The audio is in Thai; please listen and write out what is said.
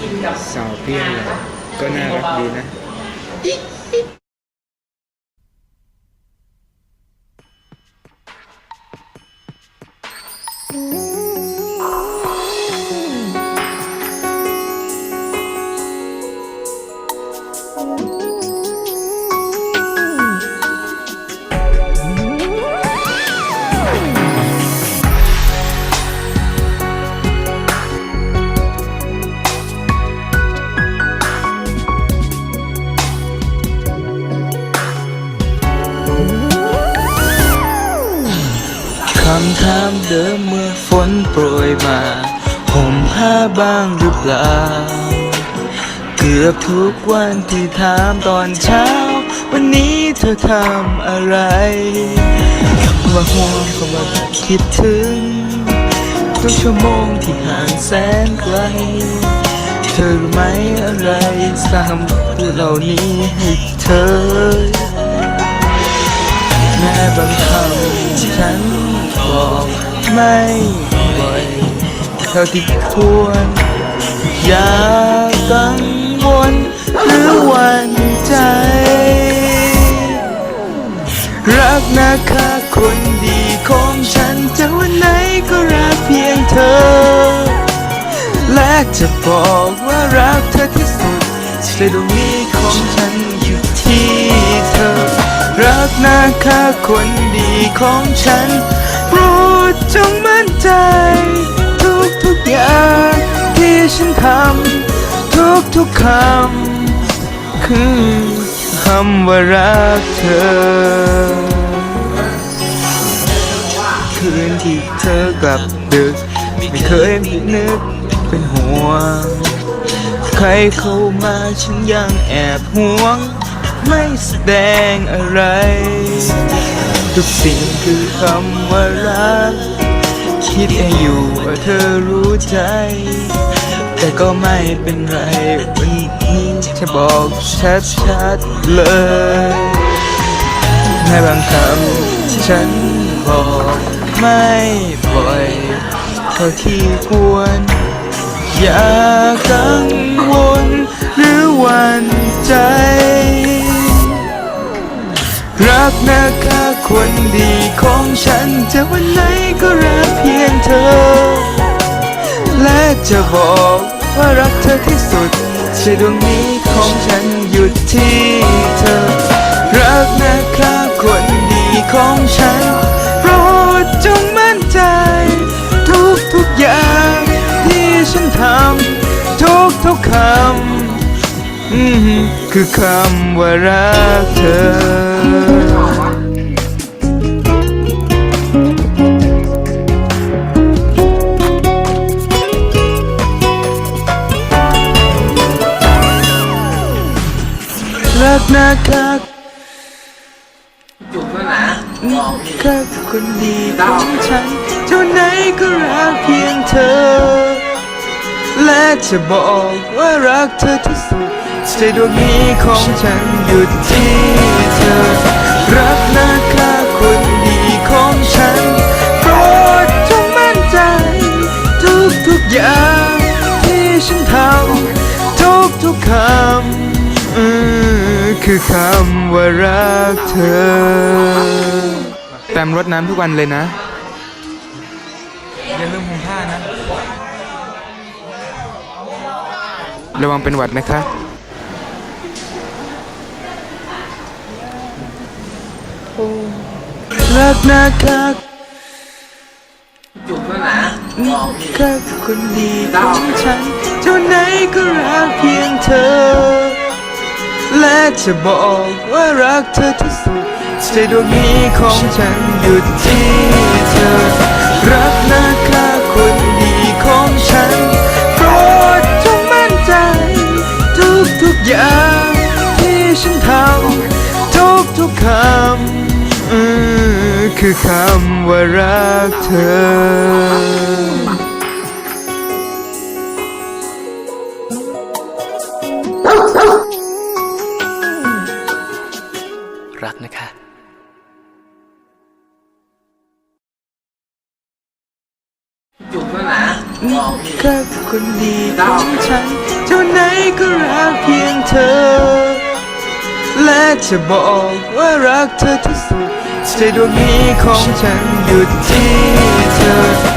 ผมคิดว่าสาวเปรี้ยวเนี่ยก็น่ารักดีนะคำถามเดิมเมื่อฝนโปรยมาห่มผ้าบ้างหรือเปล่า เกือบทุกวันที่ถามตอนเช้า วันนี้เธอทำอะไรคำว่าห่วงคำว่าคิดถึง ทุกชั่วโมงที่ห่างแสนไกล เธอรู้ไหมอะไรสางเหล่านี้ให้เธอแม้บางคำฉัน ไม่บ่อยเท่าที่ควร อย่ากังวลหรือหวั่นใจ รักนะคะคนดีของฉันจะวันไหนก็รักเพียงเธอ และจะบอกว่ารักเธอที่สุดใจดวงนี้ของฉันอยู่ที่เธอ รักนะคะคนดีของฉัน จงมั่นใจ ทุกทุกๆอย่างที่ฉันทำทุกทุกๆคำคือคำว่ารักเธอ คืนที่เธอกลับดึก ไม่เคยมีนึกเป็นห่วง ใครเข้ามาฉันยังแอบห่วง ไม่แสดงอะไร ทุกสิ่งคือคำว่ารัก คิดให้อยู่ว่าเธอรู้ใจ แต่ก็ไม่เป็นไรวันนี้จะบอกชัดๆเลยแม้บางคำฉันบอกไม่บ่อยเท่าที่ควร อย่ากังวลหรือหวั่นใจ รักนะคะ คนดีของฉันจะวันไหนก็รักเพียงเธอ และจะบอกว่ารักเธอที่สุดใจดวงนี้ของฉันอยู่ที่เธอ รักนะคะคนดีของฉัน โปรดจงมั่นใจ ทุกทุกๆอย่างที่ฉันทำทุกทุกๆคำอืมคือคำว่ารักเธอ รักรักจุกแล้วนะแค่คนดีของฉัน เท่าไหนก็รักเพียงเธอ และจะบอกว่ารักเธอที่สุดใจดวงนี้ของฉันอยู่ที่เธอ รักนะคะคนดีขอ คือคำว่ารักเธอแต้มรดน้ำทุกวันเลยนะอย่าลืมห่มผ้านะ ระวังเป็นหวัดนะคะ รักนะคะจุกแล้วนะแค่คนดีของฉัน เท่าไหนก็รักเพียงเธอ และจะบอกว่ารักเธอที่สุดใจดวงนี้ของฉันอยู่ที่เธอ รักนะคะคนดีของฉันโปรดจงมั่นใจ ทุกทุกอย่างที่ฉันทำทุกทุกคำอือคือคำว่ารักเธอ แค่คนดีของฉัน เท่าไหนก็รักเพียงเธอ และจะบอกว่ารักเธอที่สุดใจดวงนี้ของฉันอยู่ที่เธอ